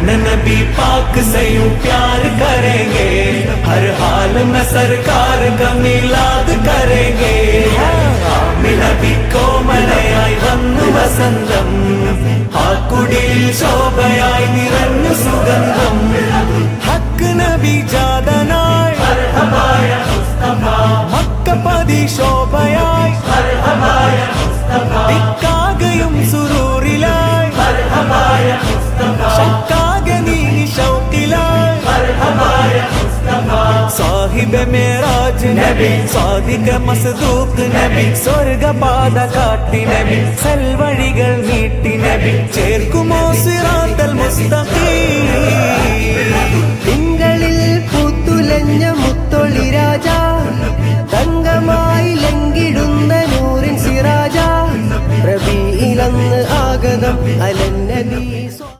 अपने नबी पाक से यूं प्यार करेंगे हर हाल में सरकार का मिलाद करेंगे ആമി നബി കോമലയായി വന്നു വസന്തം ആ കുടിയിൽ ശോഭയായി നിറഞ്ഞു സുഗന്ധം ഹക്ക് നബി ജാതനായി മക്കപ്പതി ശോഭയായി ലോക മേരാജ് നബി സ്വാധിക മസ്ദൂഖ് നബി സ്വർഗപാത കാട്ടി നബി സൽവഴികൾ നീട്ടി നബി ചേർക്കുമോ സിറാത്തൽ മുസ്തഖീ? തിങ്കളിൽ പൂത്തുലഞ്ഞ മുത്തൊളി രാജ തങ്കമായി ലങ്കിടുന്ന നൂറിൻ സിറാജ പ്രബിയിലന്ന് ആഗതം അലന്നബീ